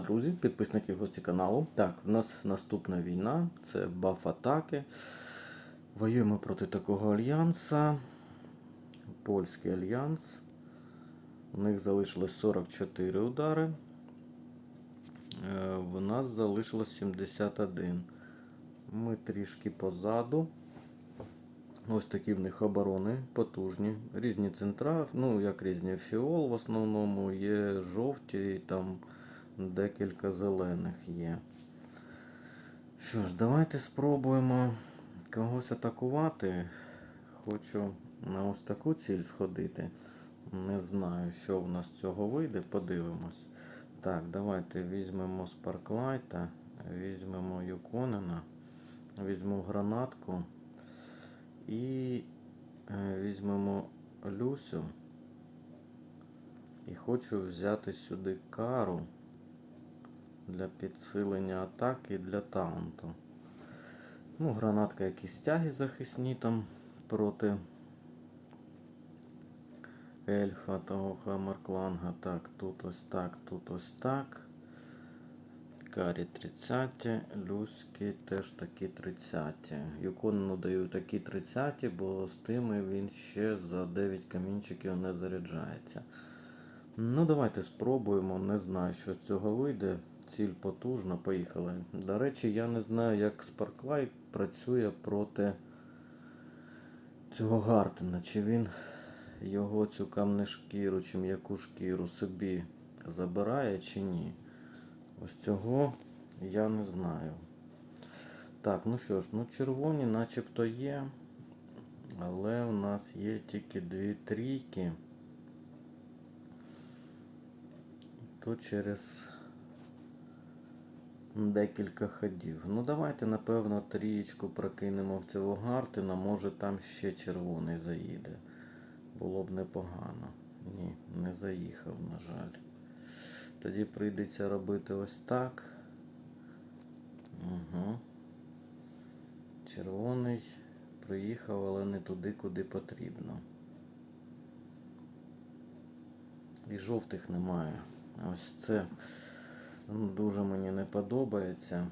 друзі, підписники гості каналу. Так, в нас наступна війна, це баф атаки. Воюємо проти такого альянса. Польський альянс. У них залишилось 44 удари. Е, В нас залишилось 71. Ми трішки позаду. Ось такі в них оборони потужні. Різні центра, ну як різні фіол в основному, є жовті, там декілька зелених є. Що ж, давайте спробуємо когось атакувати. Хочу на ось таку ціль сходити. Не знаю, що в нас цього вийде, подивимось. Так, давайте візьмемо Спарклайта, візьмемо Юконена, візьмемо гранатку. І е, візьмемо Люсю. І хочу взяти сюди кару для підсилення атаки і для таунту. Ну, гранатка якісь стяги захисні там проти ельфа того Хаммеркланга. Так, тут ось так, тут ось так. Карі 30, Люськи теж такі 30. Юконну даю такі 30, бо з тими він ще за 9 камінчиків не заряджається. Ну, давайте спробуємо. Не знаю, що з цього вийде. Ціль потужна, поїхали. До речі, я не знаю, як Sparklight працює проти цього Гартена. Чи він його цю камне шкіру, чи м'яку шкіру собі забирає, чи ні. Ось цього я не знаю. Так, ну що ж, ну червоні начебто є. Але в нас є тільки дві трійки. То через декілька ходів. Ну давайте, напевно, трієчку прокинемо в цього Гартина. Може там ще червоний заїде. Було б непогано. Ні, не заїхав, на жаль. Тоді прийдеться робити ось так. Угу. Червоний приїхав, але не туди, куди потрібно. І жовтих немає. Ось це ну, дуже мені не подобається.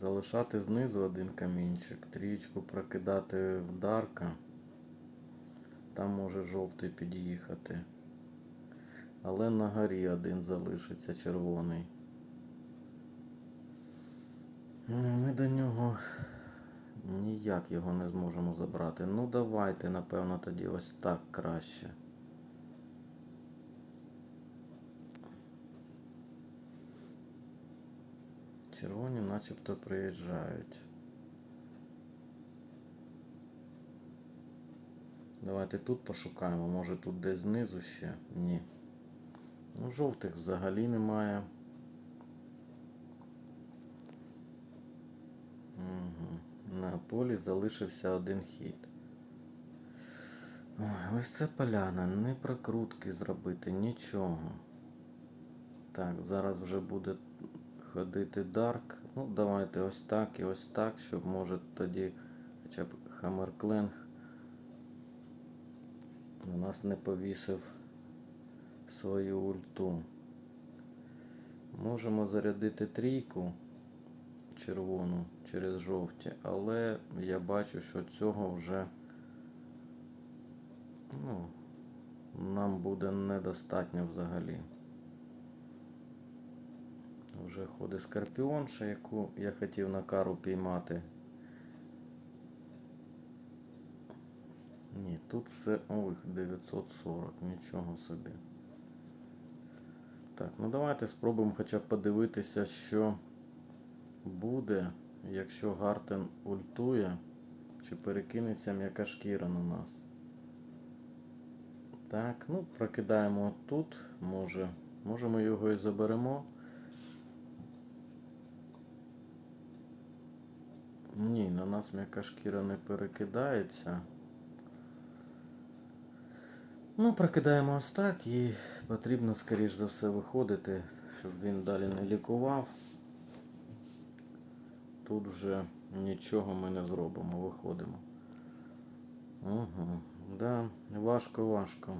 Залишати знизу один камінчик, трічку прокидати в Дарка. Там може жовтий під'їхати. Але на горі один залишиться червоний. Ну, Ми до нього ніяк його не зможемо забрати. Ну давайте, напевно, тоді ось так краще. Червоні начебто приїжджають. Давайте тут пошукаємо, може тут десь знизу ще? Ні. Ну, жовтих взагалі немає. Угу. На полі залишився один хід. Ой, ось це поляна, не прокрутки зробити, нічого. Так, зараз вже буде ходити Дарк. Ну, давайте ось так і ось так, щоб може тоді хоча б Хаммеркленг на нас не повісив свою ульту. Можемо зарядити трійку червону через жовті, але я бачу, що цього вже ну, нам буде недостатньо взагалі. Вже ходить скорпіонша, яку я хотів на кару піймати. Ні, тут все... Ой, 940, нічого собі. Так, ну давайте спробуємо хоча б подивитися, що буде, якщо Гартен ультує, чи перекинеться м'яка шкіра на нас. Так, ну прокидаємо тут, може. Може ми його і заберемо. Ні, на нас м'яка шкіра не перекидається. Ну, прокидаємо ось так і потрібно, скоріш за все, виходити, щоб він далі не лікував. Тут вже нічого ми не зробимо, виходимо. Угу. Да, важко, важко.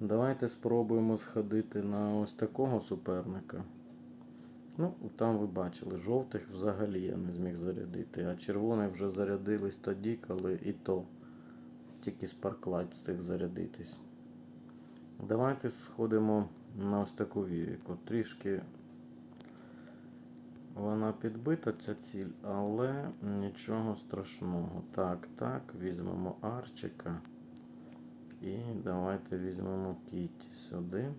Давайте спробуємо сходити на ось такого суперника. Ну, там ви бачили, жовтих взагалі я не зміг зарядити, а червоні вже зарядились тоді, коли і то тільки Sparklight встиг зарядитись. Давайте сходимо на ось таку вівіку. Трішки вона підбита, ця ціль, але нічого страшного. Так, так, візьмемо арчика. І давайте візьмемо кіті сюди.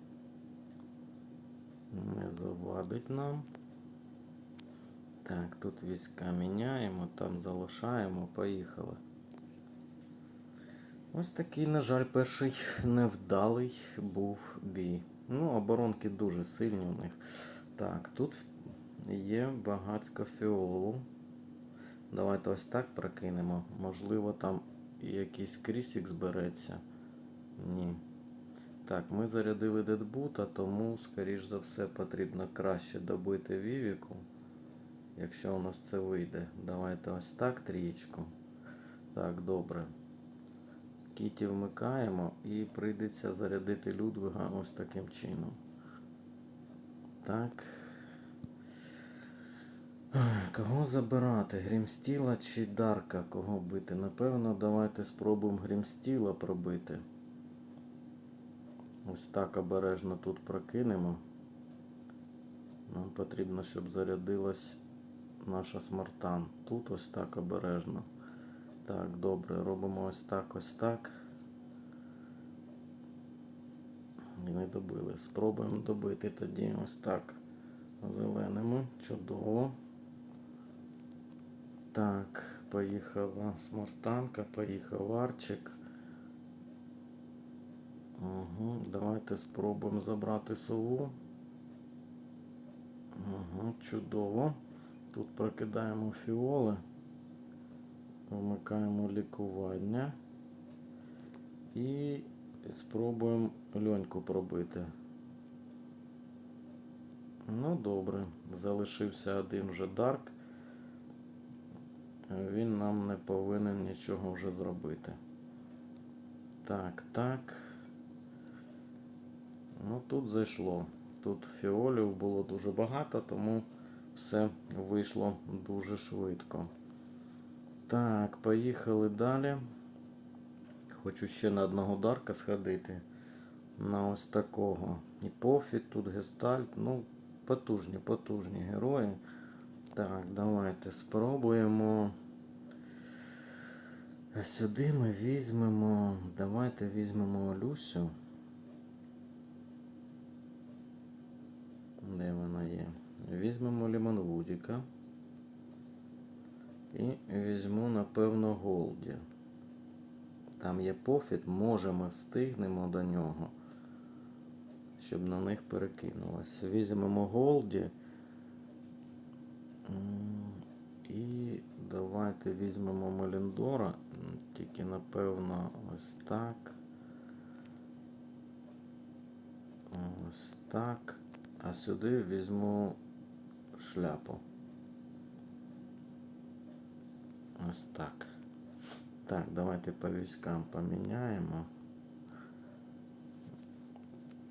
Не завадить нам. Так, тут війська міняємо, там залишаємо, поїхали. Ось такий, на жаль, перший невдалий був бій. Ну, оборонки дуже сильні у них. Так, тут є багатсько фіолу. Давайте ось так прокинемо. Можливо, там якийсь крісік збереться. Ні. Так, ми зарядили дедбута, тому, скоріш за все, потрібно краще добити Вівіку. Якщо у нас це вийде. Давайте ось так трієчку. Так, добре. Кіті вмикаємо і прийдеться зарядити Людвига ось таким чином. Так. Кого забирати? Грімстіла чи Дарка? Кого бити? Напевно, давайте спробуємо Грімстіла пробити. Ось так обережно тут прокинемо. Нам потрібно, щоб зарядилась наша смартан. Тут ось так обережно. Так, добре, робимо ось так, ось так. І не добили. Спробуємо добити тоді ось так. Зеленими. Чудово. Так, поїхала смартанка, поїхав арчик. Угу, давайте спробуємо забрати сову. Угу, чудово. Тут прокидаємо фіоли. Вмикаємо лікування. І спробуємо льоньку пробити. Ну, добре. Залишився один вже Дарк. Він нам не повинен нічого вже зробити. Так, так. Ну, тут зайшло. Тут фіолів було дуже багато, тому все вийшло дуже швидко. Так, поїхали далі. Хочу ще на одного дарка сходити. На ось такого. І пофіт, тут гестальт. Ну, потужні, потужні герої. Так, давайте спробуємо. Сюди ми візьмемо. Давайте візьмемо Люсю. Де вона є? Візьмемо Лімонвудіка. І візьму, напевно, Голді. Там є пофіт, може ми встигнемо до нього, щоб на них перекинулось. Візьмемо Голді. І давайте візьмемо Меліндора. Тільки, напевно, ось так. Ось так. А сюди візьму шляпу. Ось так. Так, давайте по військам поміняємо.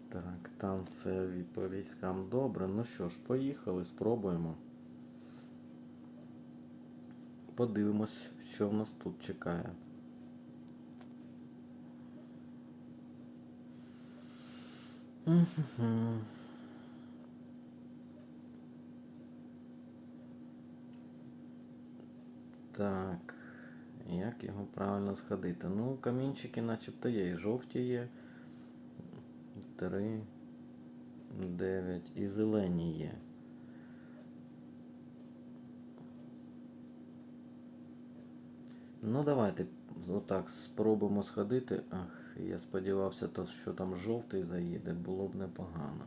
Так, там все по військам добре. Ну що ж, поїхали, спробуємо. Подивимось, що в нас тут чекає. Мгм. Так, як його правильно сходити? Ну, камінчики начебто є, і жовті є. Три, дев'ять, і зелені є. Ну, давайте отак спробуємо сходити. Ах, я сподівався, то, що там жовтий заїде, було б непогано.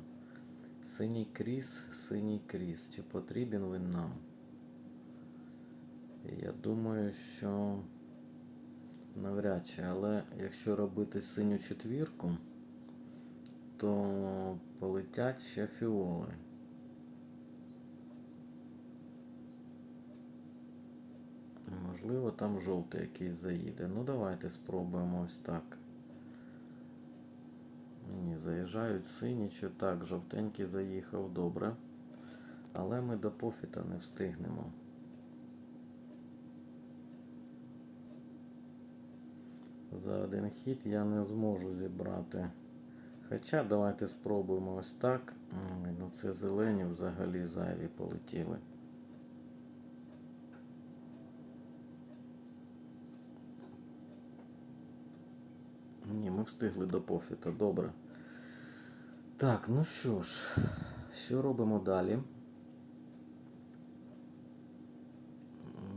Синій кріс, синій кріс. Чи потрібен він нам? Я думаю, що навряд чи, але якщо робити синю четвірку, то полетять ще фіоли. Можливо, там жовтий якийсь заїде. Ну давайте спробуємо ось так. зелені заїжджають, сині чи так, жовтенький заїхав, добре. Але ми до пофіта не встигнемо. За один хід я не зможу зібрати. Хоча давайте спробуємо ось так. Ой, Ну це зелені взагалі зайві полетіли. Ні, ми встигли до пофіта, добре. Так, ну що ж, що робимо далі?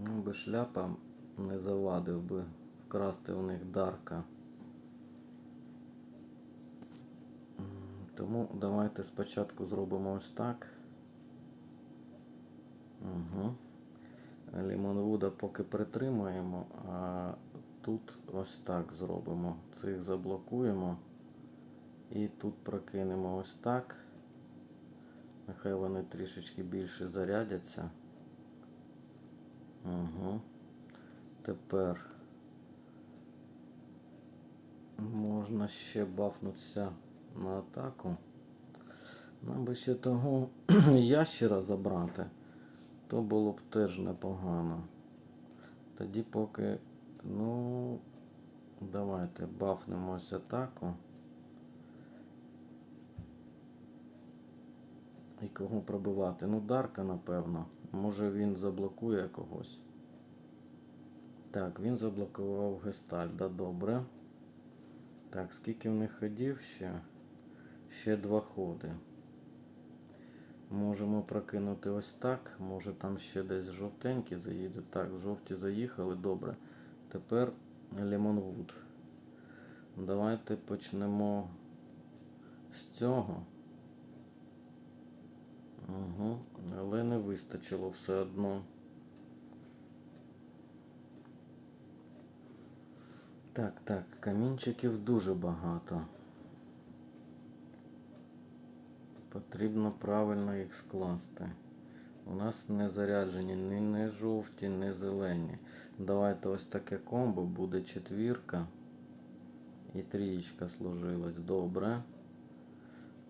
Ну, би шляпа не завадив би вкрасти у них дарка. Тому давайте спочатку зробимо ось так. Угу. Лімонвуда поки притримаємо, а тут ось так зробимо. Цих заблокуємо. І тут прокинемо ось так. Нехай вони трішечки більше зарядяться. Угу. Тепер можна ще бафнутися на атаку. Нам би ще того ящера забрати, то було б теж непогано. Тоді поки, ну, давайте бафнемо ось атаку. І кого пробивати? Ну, Дарка, напевно. Може він заблокує когось. Так, він заблокував Гестальда, добре. Так, скільки в них ходів ще? Ще два ходи. Можемо прокинути ось так. Може там ще десь жовтенькі заїде. Так, жовті заїхали, добре. Тепер Лемонвуд. Давайте почнемо з цього. Угу. Але не вистачило все одно. Так, так, камінчиків дуже багато. Потрібно правильно їх скласти. У нас не заряджені ні не жовті, ні зелені. Давайте ось таке комбо буде четвірка. І трієчка служилась. Добре.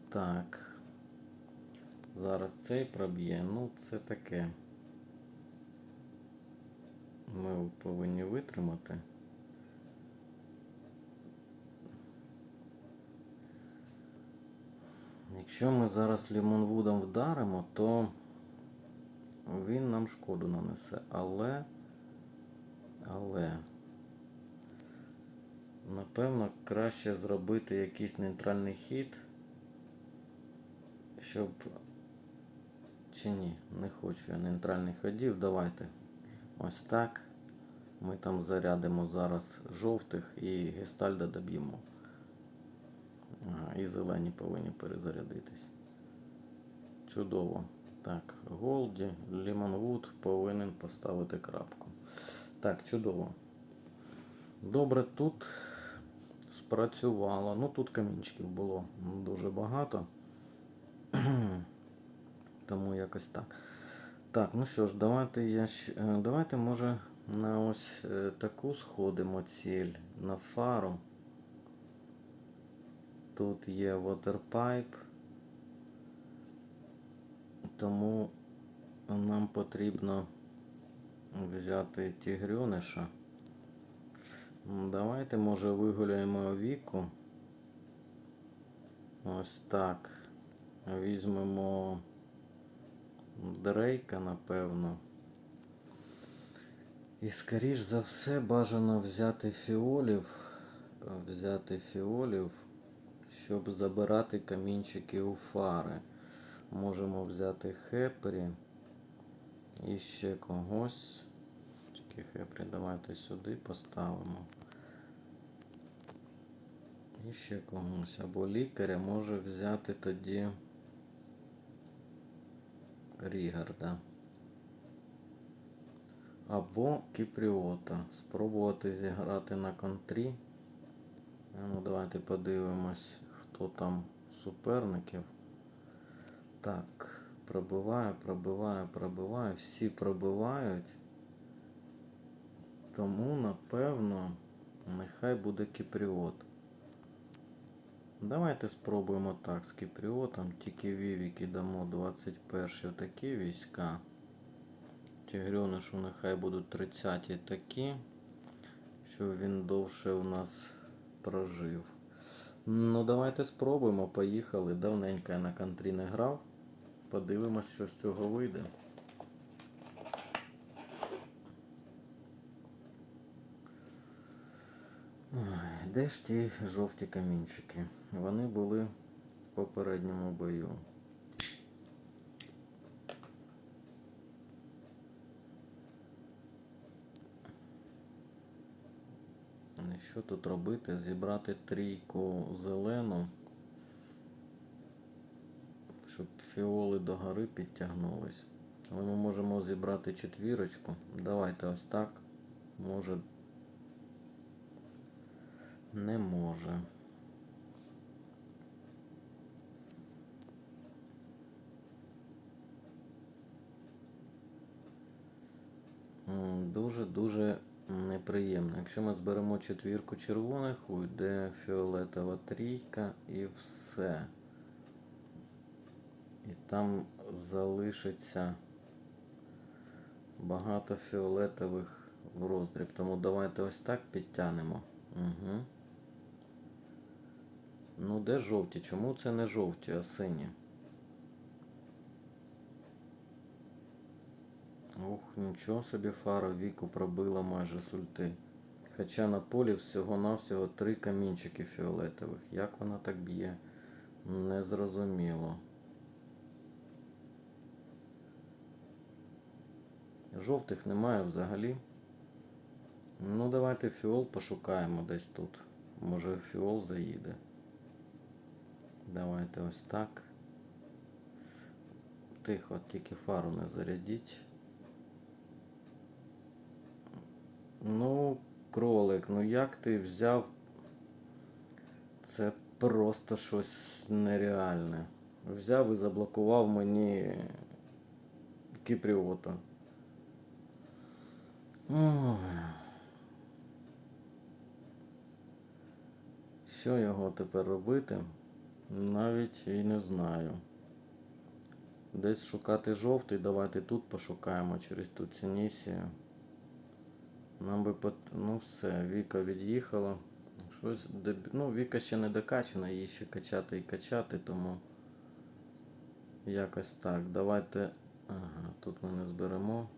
Так. Зараз цей проб'є. Ну, це таке. Ми повинні витримати. Якщо ми зараз лімонвудом вдаримо, то він нам шкоду нанесе. Але, але, напевно, краще зробити якийсь нейтральний хід, щоб. Чи ні, не хочу я нейтральних ходів. Давайте. Ось так. Ми там зарядимо зараз жовтих і гестальда доб'ємо. Ага, і зелені повинні перезарядитись. Чудово. Так, Голді, Лімонвуд повинен поставити крапку. Так, чудово. Добре, тут спрацювало. Ну тут камінчиків було дуже багато. Тому якось так. Так, ну що ж, давайте я е, давайте, може, на ось е, таку сходимо ціль на фару. Тут є waterpipe, тому нам потрібно взяти тігрюниша. Давайте, може, вигуляємо віку. Ось так. Візьмемо Дрейка, напевно. І скоріш за все бажано взяти фіолів. Взяти фіолів, щоб забирати камінчики у фари. Можемо взяти Хепрі і ще когось. Тільки Хепрі давайте сюди поставимо. І ще когось. Або лікаря може взяти тоді. Рігарда. Або Кіпріота. Спробувати зіграти на контрі. Ну, давайте подивимось, хто там суперників. Так, пробиває, пробиває, пробиває. Всі пробивають. Тому, напевно, нехай буде Кіпріот. Давайте спробуємо так з Кіпріотом. Тільки Вівіки дамо 21 такі війська. Тігрьонишу нехай будуть 30-ті такі, щоб він довше у нас прожив. Ну, давайте спробуємо. Поїхали. Давненько я на контрі не грав. Подивимось, що з цього вийде. Де ж ті жовті камінчики? Вони були в попередньому бою. І Що тут робити? Зібрати трійку зелену, щоб фіоли до гори підтягнулись. Але ми можемо зібрати четвірочку. Давайте ось так. Може. Не може. Дуже-дуже неприємно. Якщо ми зберемо четвірку червоних, уйде фіолетова трійка і все. І там залишиться багато фіолетових в роздріб. Тому давайте ось так підтягнемо. Угу. Ну, де жовті? Чому це не жовті, а сині? Ух, нічого собі фара віку пробила майже з ульти. Хоча на полі всього-навсього три камінчики фіолетових. Як вона так б'є? Незрозуміло. Жовтих немає взагалі. Ну, давайте фіол пошукаємо десь тут. Може фіол заїде. Давайте ось так. Тихо, тільки фару не зарядіть. Ну, кролик, ну як ти взяв? Це просто щось нереальне. Взяв і заблокував мені Кіпріота. Ой. Що його тепер робити? Навіть і не знаю. Десь шукати жовтий, давайте тут пошукаємо через ту цінісію. Нам би пот... Ну все, Віка від'їхала. Щось деб... Ну, Віка ще не докачана, її ще качати і качати, тому якось так. Давайте. Ага, тут ми не зберемо.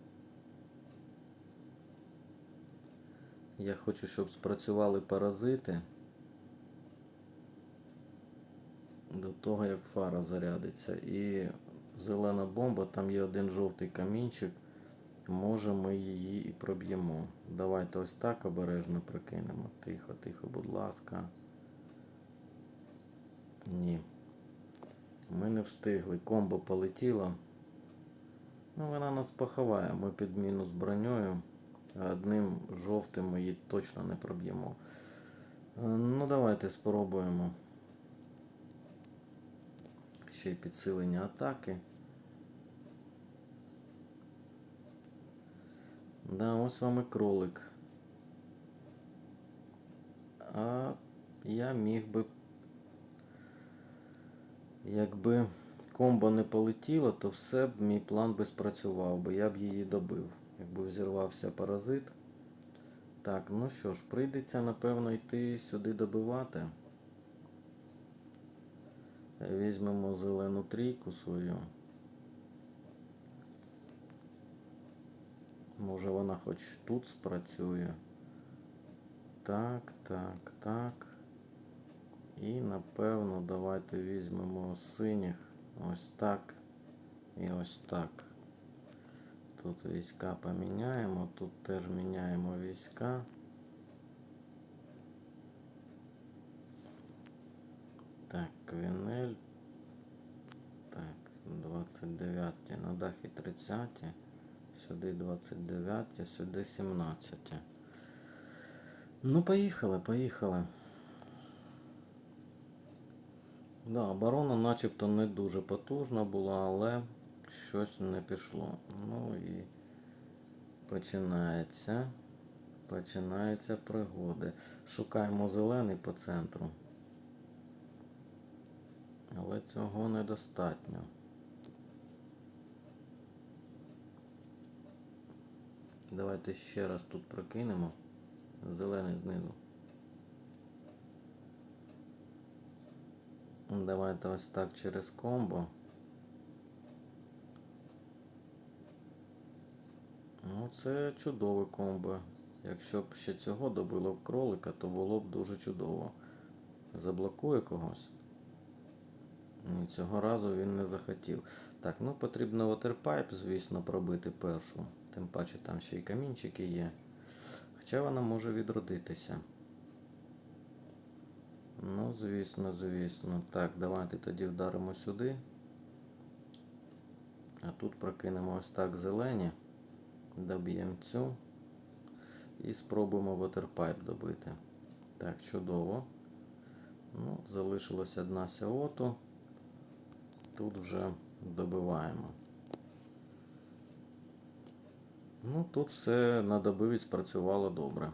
Я хочу, щоб спрацювали паразити. До того, як фара зарядиться. І зелена бомба, там є один жовтий камінчик. Може ми її і проб'ємо. Давайте ось так обережно прокинемо. Тихо, тихо, будь ласка. Ні. Ми не встигли. Комбо полетіло. Ну, вона нас поховає. Ми під мінус броньою. Одним жовтим ми її точно не проб'ємо. Е, Ну, давайте спробуємо. Ще й підсилення атаки. Да, ось вам і кролик. А я міг би. Якби комбо не полетіло, то все б мій план би спрацював би, я б її добив. Якби взірвався паразит. Так, ну що ж, прийдеться, напевно, йти сюди добивати. Візьмемо зелену трійку свою. Може вона хоч тут спрацює. Так, так, так. І напевно давайте візьмемо синіх. Ось так. І ось так. Тут війська поміняємо, тут теж міняємо війська. Так, Квінель. Так, 29 на дахі 30. Сюди 29, сюди 17. Ну, поїхали, поїхали. Да, оборона начебто не дуже потужна була, але щось не пішло. Ну і починається. Починаються пригоди. Шукаємо зелений по центру. Але цього недостатньо. Давайте ще раз тут прокинемо. Зелений знизу. Давайте ось так через комбо. Ну, це чудове комбо. Якщо б ще цього добило б кролика, то було б дуже чудово. Заблокує когось. Ні, цього разу він не захотів. Так, ну потрібно ватерпайп, звісно, пробити першу. Тим паче там ще й камінчики є. Хоча вона може відродитися. Ну, звісно, звісно. Так, давайте тоді вдаримо сюди. А тут прокинемо ось так зелені. Доб'ємо цю. І спробуємо ватерпайп добити. Так, чудово. Ну, залишилась одна сяоту. Тут вже добиваємо. Ну, тут все на добивець працювало добре.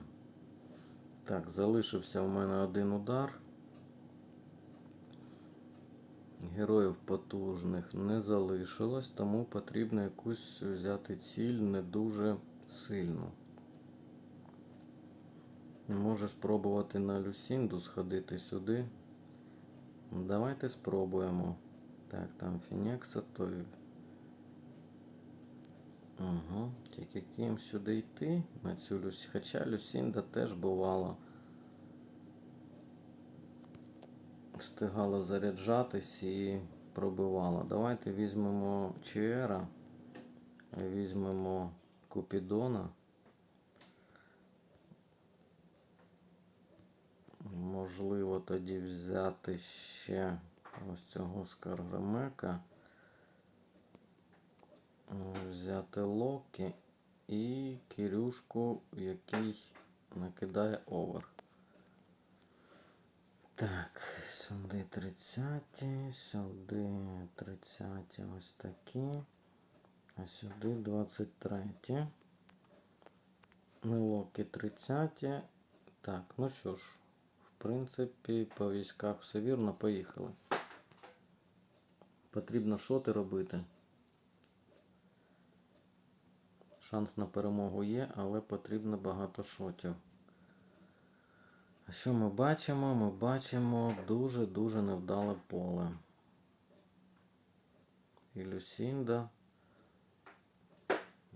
Так, залишився в мене один удар. Героїв потужних не залишилось, тому потрібно якусь взяти ціль не дуже сильну. Може спробувати на Люсінду сходити сюди. Давайте спробуємо. Так, там Фінекса, той. Угу. Тільки ким сюди йти на цю Люсі. Хоча Люсінда теж бувало. Встигала заряджатись і пробивала. Давайте візьмемо Чіера, візьмемо Купідона. Можливо, тоді взяти ще ось цього скарграмека. Взяти Локі і Кирюшку, який накидає овер. Так, сюди 30, сюди 30 ось такі. А сюди 23. Локі 30. Так, ну що ж, в принципі, по військах все вірно, поїхали. Потрібно шоти робити. Шанс на перемогу є, але потрібно багато шотів. А що ми бачимо? Ми бачимо дуже-дуже невдале поле. І Люсінда.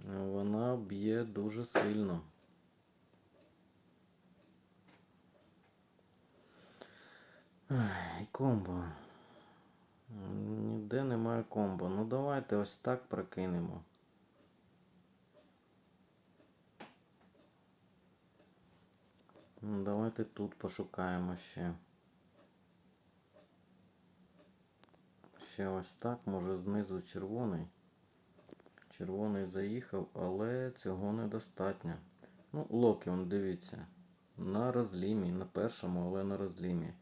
Вона б'є дуже сильно. Ай, комбо. Ніде немає комбо. Ну давайте ось так прокинемо. Давайте тут пошукаємо ще. Ще ось так, може знизу червоний. Червоний заїхав, але цього недостатньо. Ну, Локі, дивіться. На розлімі, на першому, але на розлімі.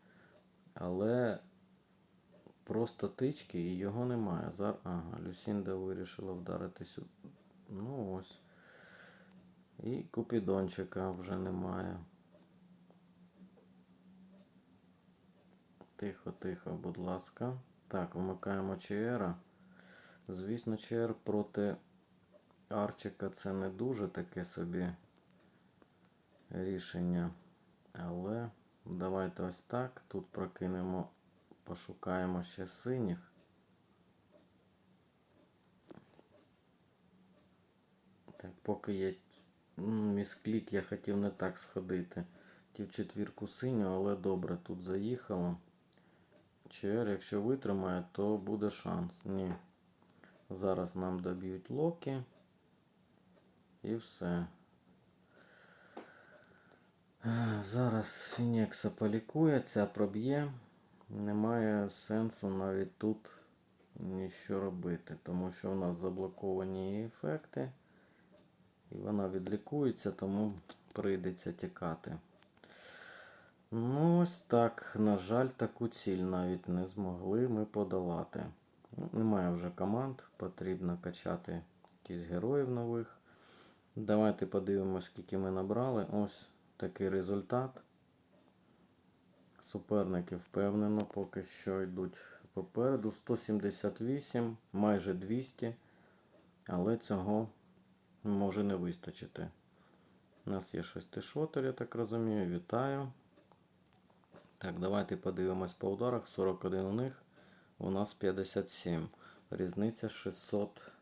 Але просто тички і його немає. Зар... Ага, Люсінда вирішила вдарити сюди. Ну ось. І Купідончика вже немає. Тихо, тихо, будь ласка. Так, вмикаємо ЧР. Звісно, ЧР проти Арчика це не дуже таке собі рішення. Але давайте ось так. Тут прокинемо, пошукаємо ще синіх. Так, поки є місклік, я хотів не так сходити. Хотів четвірку синю, але добре, тут заїхало. ЧР, якщо витримає, то буде шанс. Ні. Зараз нам доб'ють локи. І все. Зараз Фінекса полікується, проб'є. Немає сенсу навіть тут нічого робити, тому що у нас заблоковані ефекти. І вона відлікується, тому прийдеться тікати. Ну, ось так. На жаль, таку ціль навіть не змогли ми подолати. Ну, Немає вже команд, потрібно качати якісь героїв нових. Давайте подивимося, скільки ми набрали. Ось такий результат. Суперники впевнено, поки що йдуть попереду 178, майже 200, але цього може не вистачити. У нас є шестишотер, я так розумію. Вітаю. Так, давайте подивимось по ударах. 41 у них, у нас 57. Різниця 600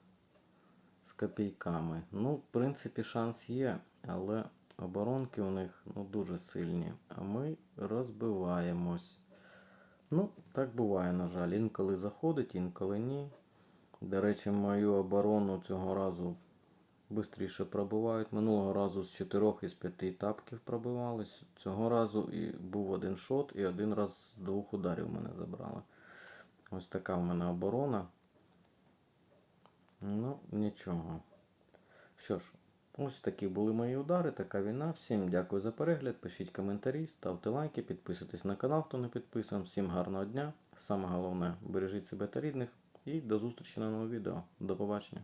з копійками. Ну, в принципі, шанс є, але оборонки у них ну, дуже сильні. А ми розбиваємось. Ну, так буває, на жаль. Інколи заходить, інколи ні. До речі, мою оборону цього разу швидше пробивають. Минулого разу з 4 із 5 тапків пробивались. Цього разу і був один шот, і один раз з двох ударів мене забрали. Ось така в мене оборона. Ну, нічого. Що ж, ось такі були мої удари, така війна. Всім дякую за перегляд. Пишіть коментарі, ставте лайки, підписуйтесь на канал, хто не підписаний. Всім гарного дня. Саме головне, бережіть себе та рідних. І до зустрічі на новому відео. До побачення.